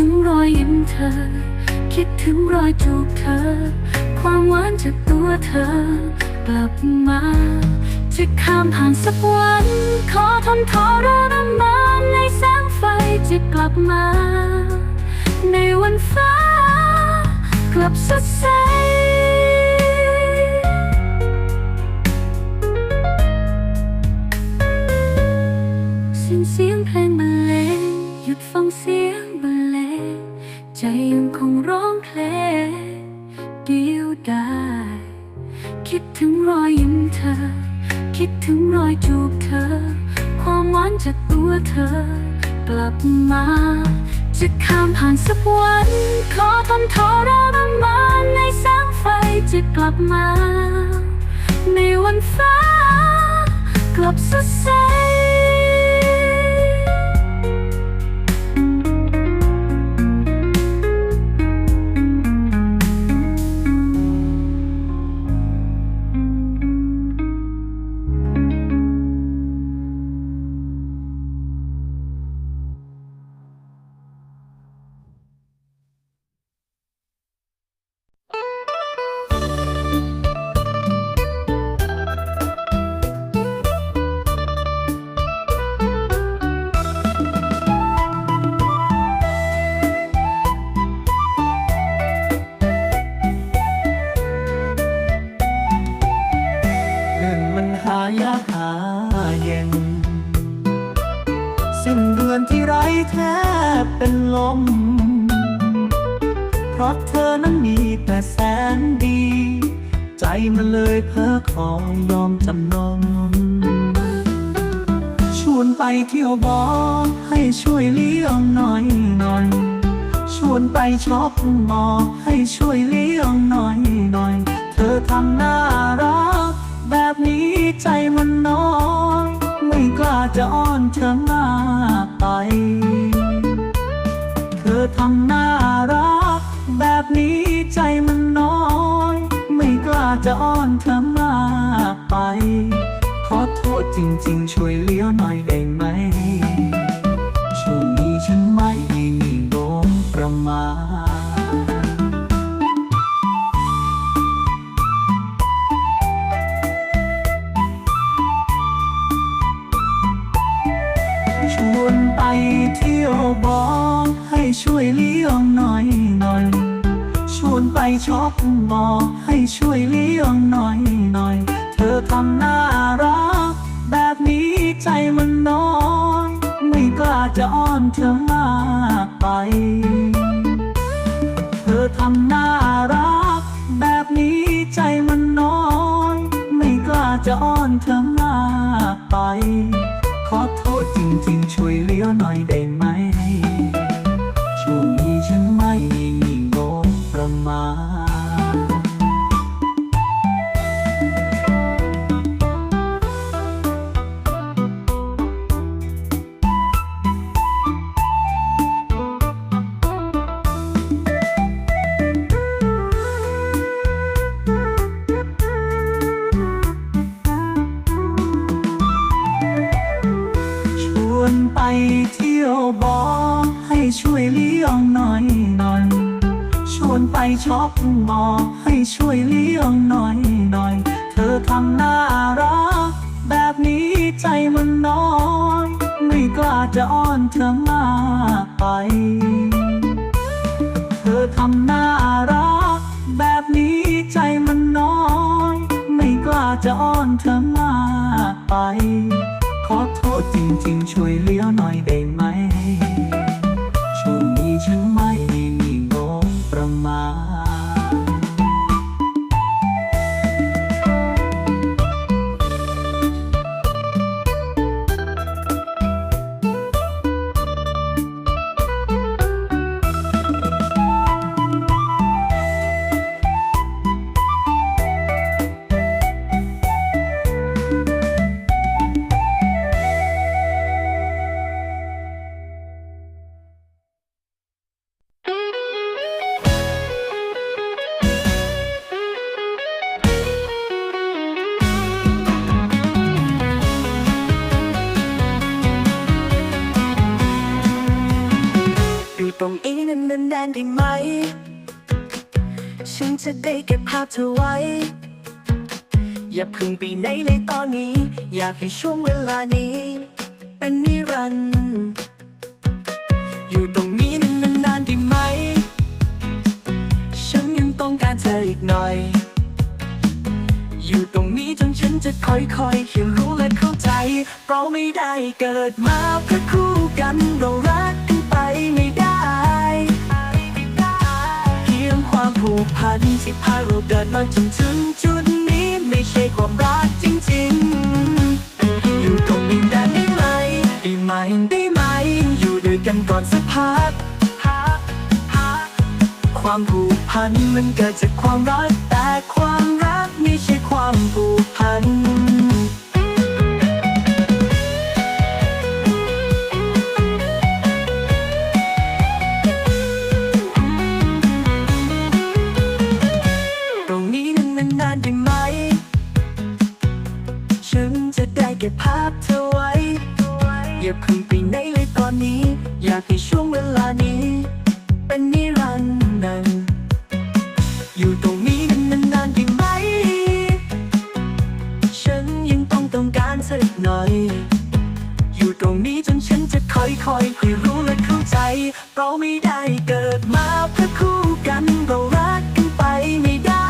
ถึงรอยยิ้มเธอ คิดถึงรอยจูบเธอ ความหวานจากตัวเธอกลับมา จะข้ามผ่านสักวัน ขอทนทรมานในแสงไฟจะกลับมา ในวันฟ้า กลับสดใสสียงเสียงเพลงบรรเลงหยุดฟังเสียง ใจยังคงร้องเพลงเดียวดายคิดถึงรอยยิ้มเธอ คิดถึงรอยจูบเธอ ความหวานจากตัวเธอ กลับมา จะข้ามผ่านสักวัน ขอทนทรมานในแสงไฟจะกลับมา ในวันฟ้ากลับสดใส ลม เพราะเธอนั้นมีแต่แสนดี ใจมันเลยเพ้อของยอมจำนนชวนไปเที่ยวบอให้ช่วยเลี้ยงหน่อยหน่อย ชวนไปช็อปมอให้ช่วยเลี้ยงหน่อยหน่อย เธอทำน่ารัก แบบนี้ใจมันน้อย ไม่กล้าจะอ้อนเธอมากไป อทำน่ารัก แบบนี้ใจมันน้อย ไม่กล้าจะอ้อนเธอมากไป ขอโทษจริง ๆ ช่วยเลี้ยวหน่อยได้ไหม ช่วงนี้ฉันไม่มีโดประมาทชวนไปเที่ยวบอ ให้ช่วยเลี้ยงหน่อยหน่อย ชวนไปช็อปมอให้ช่วยเลี้ยงหน่อยหน่อย เธอทำน่ารัก แบบนี้ใจมันน้อย ไม่กล้าจะอ้อนเธอมากไป เธอทำน่ารัก แบบนี้ใจมันน้อย ไม่กล้าจะอ้อนเธอมากไป ขอโทษจริงๆช่วยเลี้ยวหน่อยได้ไหม ช่วยเลี้ยงหน่อยหน่อยชวนไปช็อปมอให้ช่วยเลี้ยงหน่อยหน่อย เธอทำน่ารัก แบบนี้ใจมันน้อย ไม่กล้าจะอ้อนเธอมากไป เธอทำน่ารัก แบบนี้ใจมันน้อย ไม่กล้าจะอ้อนเธอมากไป ขอโทษจริงๆ ช่วยเลี้ยวหน่อยได้ไหม นได้ไหม ฉันจะได้เก็บภาพเธอไว้ อย่าเพึ่งไปไหนเลยตอนนี้ อยากให้ช่วงเวลานี้ เป็นนิรันดร์อยู่ตรงนี้นานๆได้ไหม ฉันยังต้องการเธออีกหน่อย อยู่ตรงนี้จนฉันจะค่อยๆให้รู้และเข้าใจ เราไม่ได้เกิดมาเพื่อคู่กันเรารักกันไปไม่ ความผูกพันที่พาเราเดินมาจนถึงจุดนี้ไม่ใช่ความรักจริงๆ อยู่ตรงนี้ได้ไหมได้ไหมได้ไหม อยู่ด้วยกันก่อนสักพักความผูกพันมันเกิดจากความรักแต่ความรักไม่ใช่ความผูกพัน อย่าเพิ่งไปไหนเลยตอนนี้ อยากให้ช่วงเวลานี้ เป็นนิรันดร์อยู่ตรงนี้นานๆได้ไหม ฉันยังต้องต้องการเธออีกหน่อย อยู่ตรงนี้จนฉันจะค่อยๆให้รู้และเข้าใจ เราไม่ได้เกิดมาเพื่อคู่กันเรารักกันไปไม่ได้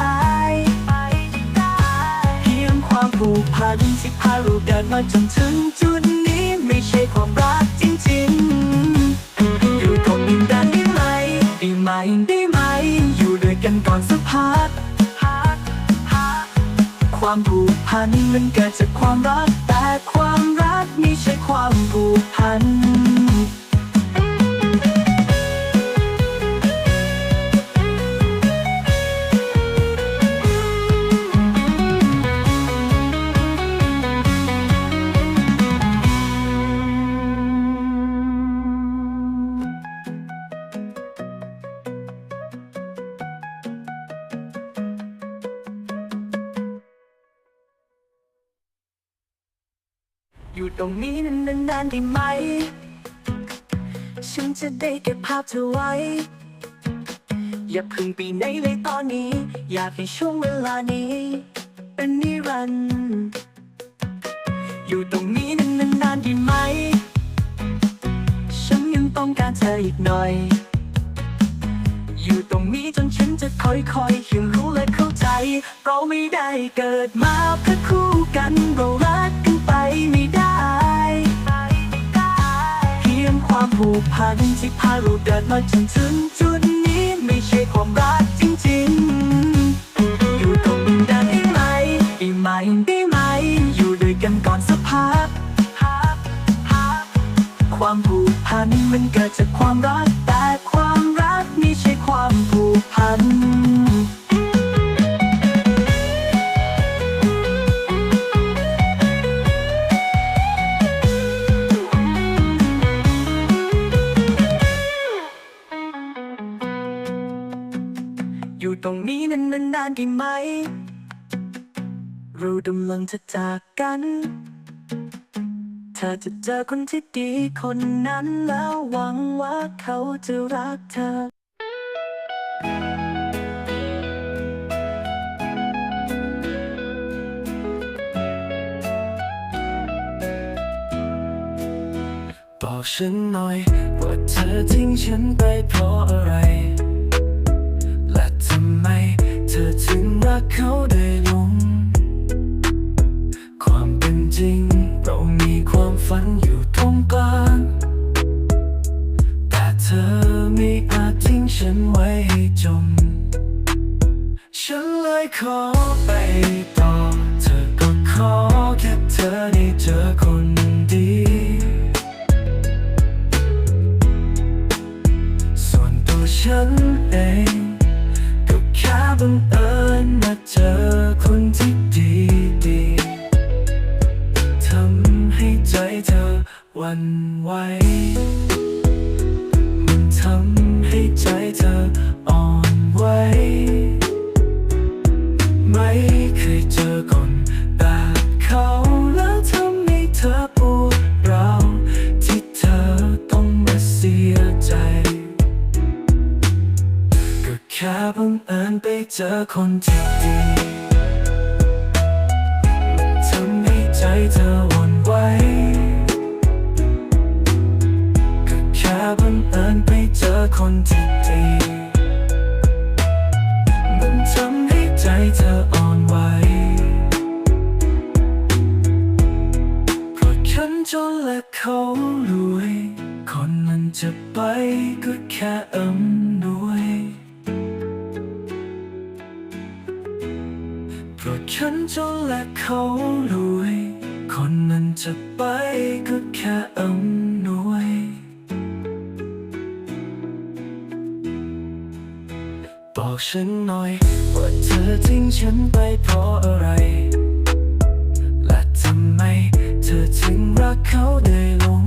เพียงความผูกพันที่พาเราเดินมาจนถึงจุดนี้ ให้ความรักจริงๆ อยู่ตรงนี้ได้ไหมได้ไหมได้ไหม อยู่ด้วยกันก่อนสักพักความผูกพันมันเกิดจากความรัก แต่ความรักไม่ใช่ความผูกพัน ตรงนี้นานๆได้ไหม ฉันจะได้เก็บภาพเธอไว้ อย่าเพึ่งไปไหนเลยตอนนี้ อยากให้ช่วงเวลานี้ เป็นนิรันดร์อยู่ตรงนี้นานๆได้ไหม ฉันยังต้องการเธออีกหน่อย อยู่ตรงนี้จนฉันจะค่อยๆให้รู้และเข้าใจ เราไม่ได้เกิดมาเพื่อคู่กันเรารัก ผูกพันที่พาเราเดินมาจนถึงจุดนี้ไม่ใช่ความรักานๆได้ไหม เรากำลังจะจากกัน เธอจะเจอคนที่ดีคนนั้นแล้วหวังว่าเขาจะรักเธอบอกฉันหน่อยว่าเธอทิ้งฉันไปเพราะอะไรและ จอคนที่ดีทำให้ใจเธอวนไหวก็แค่บังเอิญไปเจอคนที่ดีมันทำให้ใจเธออ่อนไหวเพราะฉันจนและเขารวย คนมันจะไปก็แค่อำนวยเพร ฉันจนและเขารวย คนมันจะไปก็แค่อำนวย บอกฉันหน่อยว่าเธอทิ้งฉันไปเพราะอะไรและทำไมเธอถึงรักเขาได้ลง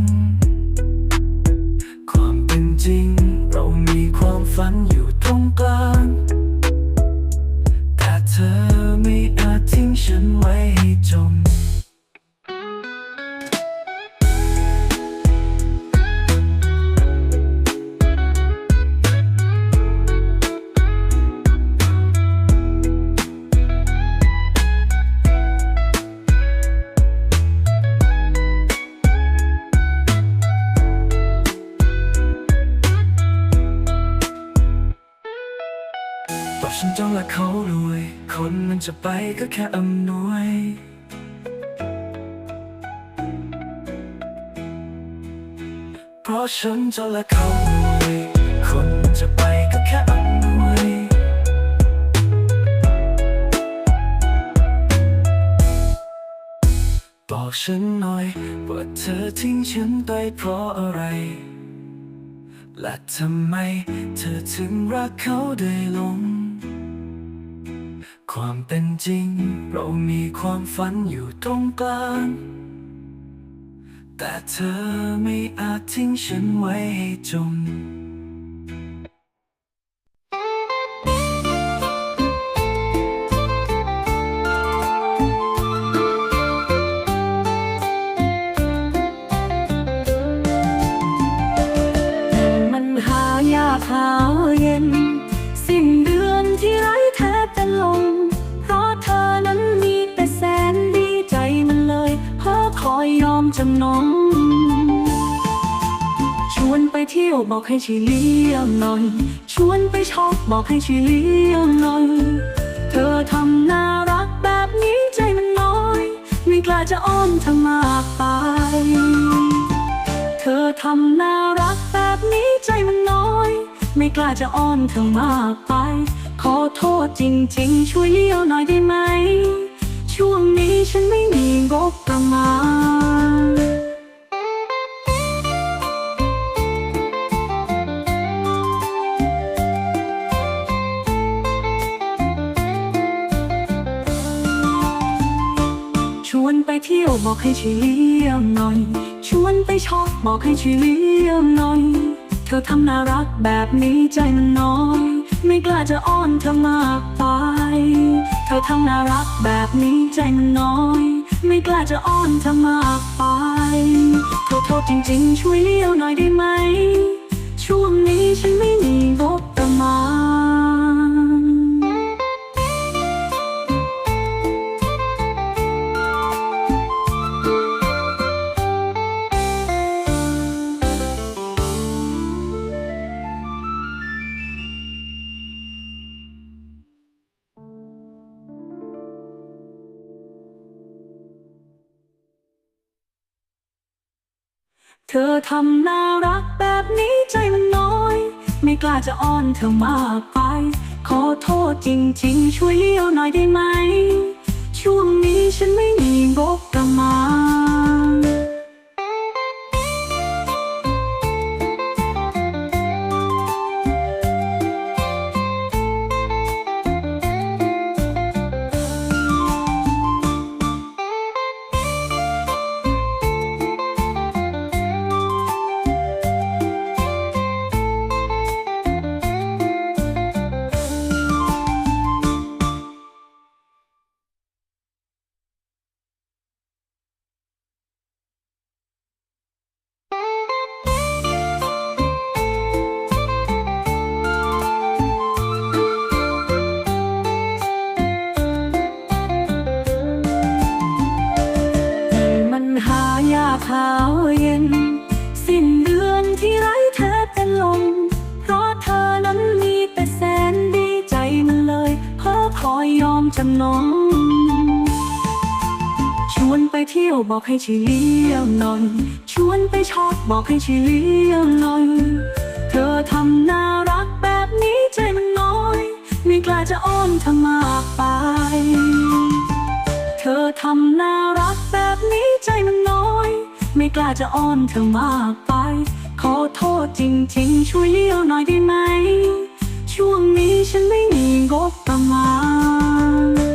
จทิ้ จะไปก็แค่อำนวย เพราะฉันจ้องและเขารวยคนมันจะไปก็แค่อำนวย บอกฉันหน่อยว่าเธอทิ้งฉันไปเพราะอะไรและทำไมเธอถึงรักเขาได้ลง ความเป็นจริง เรามีความฝันอยู่ตรงกลาง แต่เธอไม่อาจทิ้งฉันไว้ให้จม จำนนชวนไปเที่ยวบอกให้ช่วยเลี้ยงหน่อย ชวนไปช็อปบอกให้ช่วยเลี้ยงหน่อย เธอทำน่ารักแบบนี้ใจมันน้อย ไม่กล้าจะอ้อนเธอมากไป เธอทำน่ารักแบบนี้ใจมันน้อย ไม่กล้าจะอ้อนเธอมากไป ขอโทษจริง ๆ ช่วยเลี้ยวหน่อยได้ไหม ช่วงนี้ฉันไม่มีงบประมาณ ชวนไปเที่ยวบอกให้ช่วยเลี้ยงหน่อย ชวนไปช็อปบอกให้ช่วยเลี้ยงหน่อย เธอทำน่ารักแบบนี้ใจมันน้อย ไม่กล้าจะอ้อนเธอมากไป ธอทำน่ารักแบบนี้ใจมันน้อย ไม่กล้าจะอ้อนเธอมากไปขอโทษจริงๆ ช่วยเลี้ยวหน่อยได้ไหม ช่วงนี้ฉันไม่มีงบ เธอทำน่ารักแบบนี้ใจมันน้อย ไม่กล้าจะอ้อนเธอมากไป ขอโทษจริงๆ ช่วยเลี้ยวหน่อยได้ไหม ช่วงนี้ฉันไม่มีงบประมาณ จากน้อง ชวนไปเที่ยวบอกให้ชีเลี้ยวหน่อยชวนไปชอบบอกให้ชีเลี้ยวหน่อยเธอทำน่ารักแบบนี้ใจมันน้อย ไม่กล้าจะอ้อนเธอมากไป เธอทำน่ารักแบบนี้ใจมันน้อย ไม่กล้าจะอ้อนเธอมากไป ขอโทษจริงๆ ช่วยเลี้ยวหน่อยได้ไหม ช่วงนี้ฉันไม่มีงบประมาณ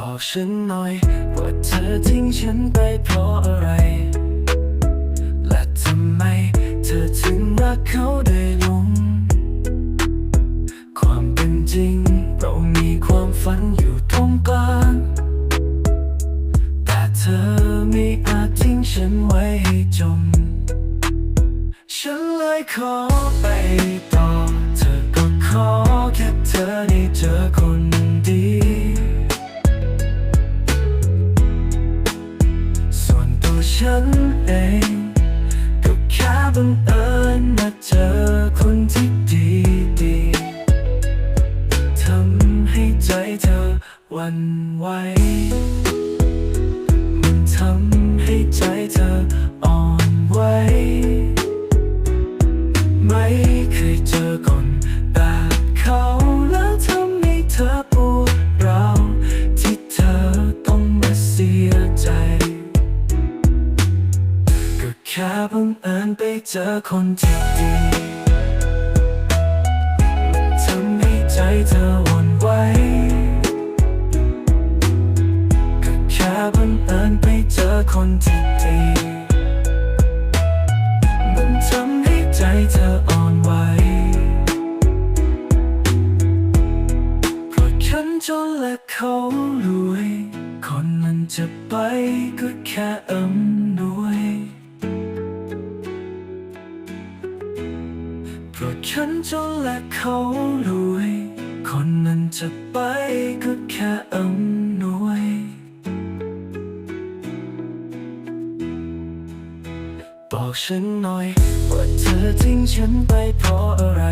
บอกฉันหน่อยว่าเธอทิ้งฉันไปเพราะอะไร และทำไมเธอถึงรักเขาได้ลง ความเป็นจริง เรามีความฝันอยู่ตรงกลาง แต่เธอไม่อาจทิ้งฉันไว้ให้จม ฉันเลยขอไป บอกฉันหน่อย ว่าเธอทิ้งฉันไปเพราะอะไร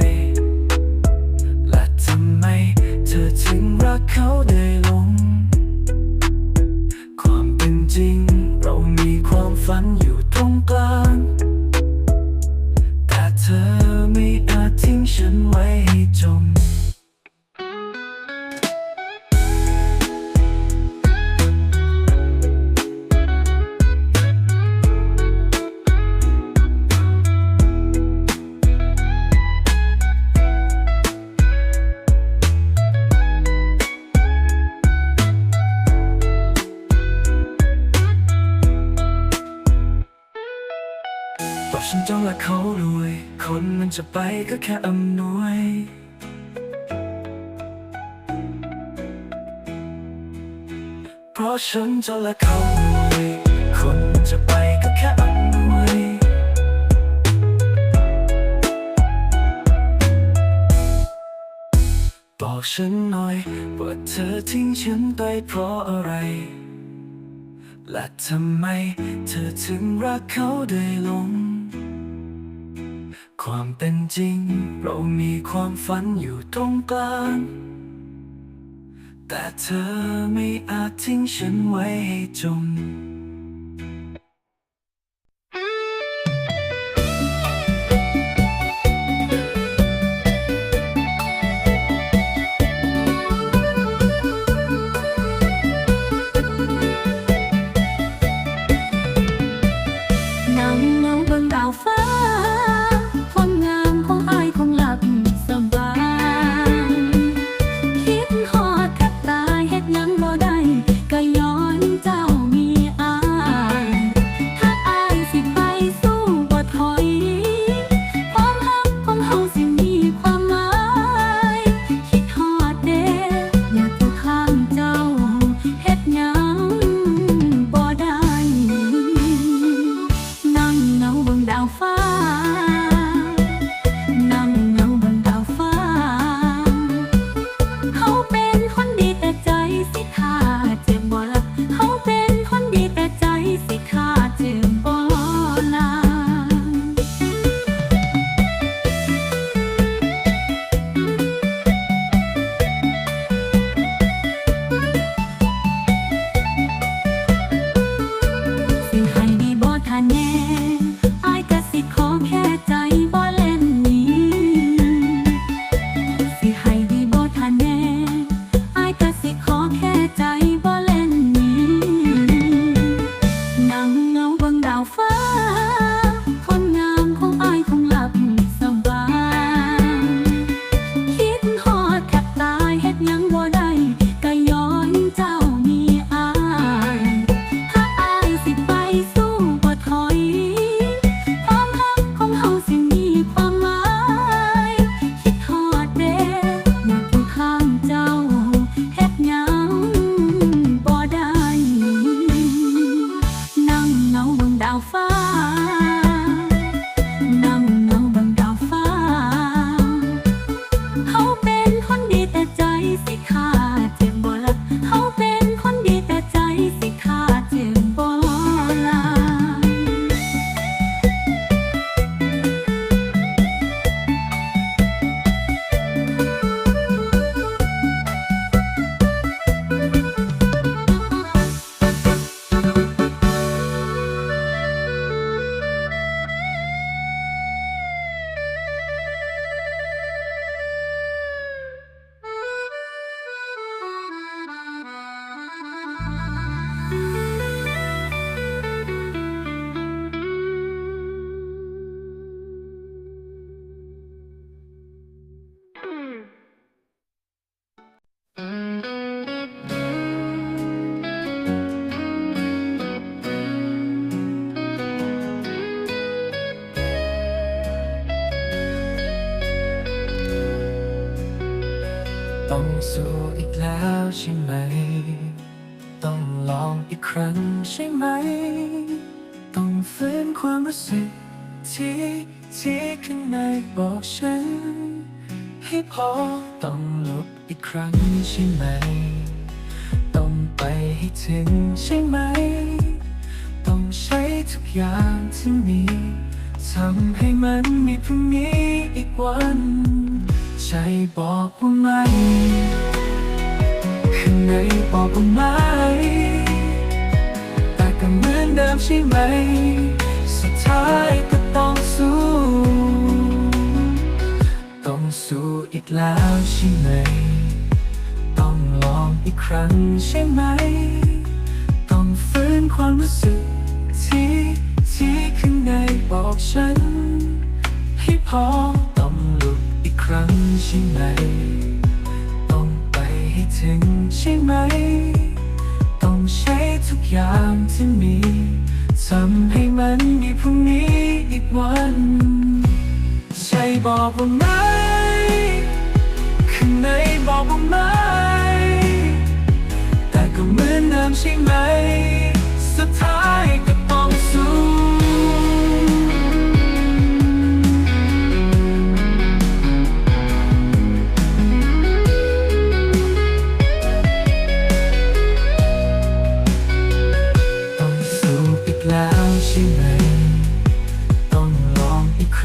และทำไมเธอถึงรักเขาได้ลง ความเป็นจริง เรามีความฝัน แค่อำนวยเพราะฉันจนและเขารวยคนมันจะไปก็แค่อำนวยบอกฉันหน่อยว่าเธอทิ้งฉันไปเพราะอะไร และทำไมเธอถึงรักเขาได้ลง ความเป็นจริง เรามีความฝันอยู่ตรงกลาง แต่เธอไม่อาจทิ้งฉันไว้ให้จม งสู้อีกแล้วใช่ไหม ต้องลองอีกครั้งใช่ไหม ต้องฟื้นความรู้สึกที่ที่ข้างในบอกฉัน ให้พอต้องลุกอีกครั้งใช่ไหม ต้องไปให้ถึงใช่ไหม ต้องใช้ทุกอย่างที่มีทำให้มันมีพรุ่งนี้อีกวัน ใจบอกว่าไม่ข้างในบอกว่าไม่แต่ก็เหมือนเดิมใช่ไหม สุดท้ายก็ต้องสู้ ต้องสู้อีกแล้วใช่ไหม ต้องลองอีกครั้งใช่ไหม ต้องฟื้นความรู้สึกที่ที่ข้างในบอกฉัน ให้พอ ครั้งใช่ไหม ต้องไปให้ถึงใช่ไหม ต้องใช้ทุกอย่างที่มีทำให้มันมีพรุ่งนี้อีกวันใจบอกว่าไหมข้างในบอกว่าไหม แต่ก็เหมือนเดิมใช่ไหม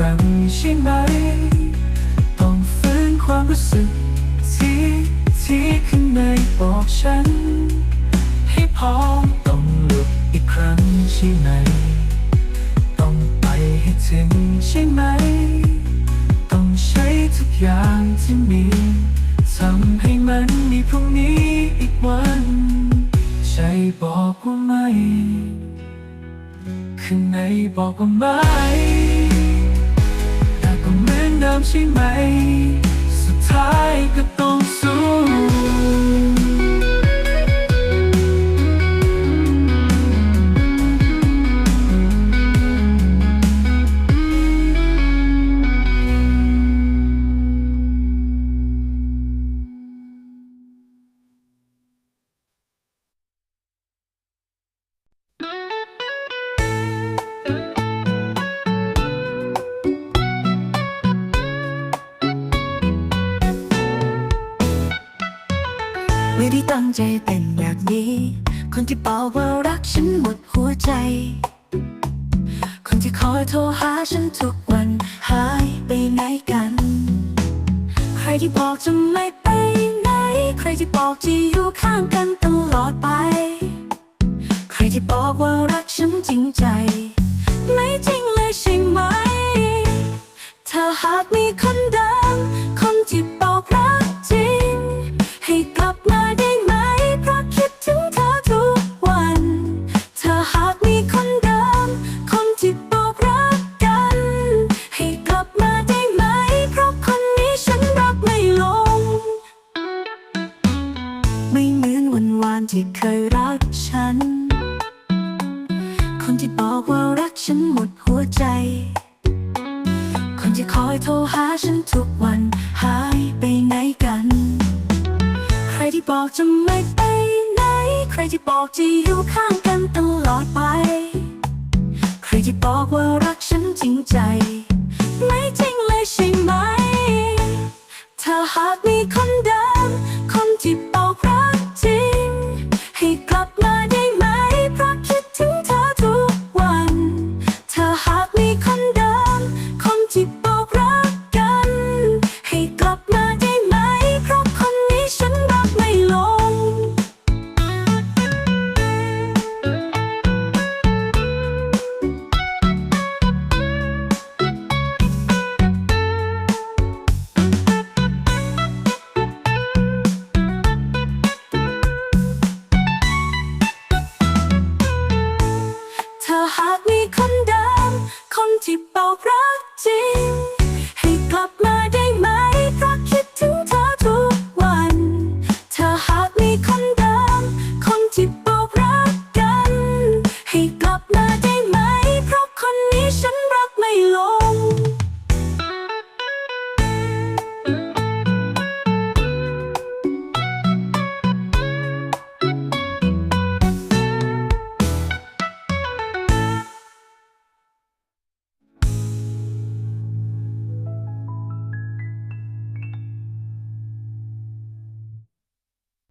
รั้งใช่ไหม ต้องฟื้นความรู้สึก ที่ที่ข้างในบอกฉัน ให้พร้อมต้องลุกอีกครั้งใช่ไหม ต้องไปให้ถึงใช่ไหม ต้องใช้ทุกอย่างที่มีทำให้มันมีพรุ่งนี้อีกวันใจบอกว่าไม่ข้างในบอกว่าไม่ เดิมใช่ไหม สุดท้ายก็ต้องสู้ ตั้งใจเป็นแบบนี้ คนที่บอกว่ารักฉันหมดหัวใจ คนที่คอยโทรหาฉันทุกวัน หายไปไหนกัน ใครที่บอกจะไม่ไปไหน ใครที่บอกจะอยู่ข้างกันตลอดไป ใครที่บอกว่ารักฉันจริงใจ ไม่จริงเลยใช่ไหม ถ้าหากมีคนดั ที่เคยรักฉัน คนที่บอกว่ารักฉันหมดหัวใจ คนที่คอยโทรหาฉันทุกวันหายไปไหนกัน ใครที่บอกจะไม่ไปไหน ใครที่บอกจะอยู่ข้างกันตลอดไป ใครที่บอกว่ารักฉันจริงใจ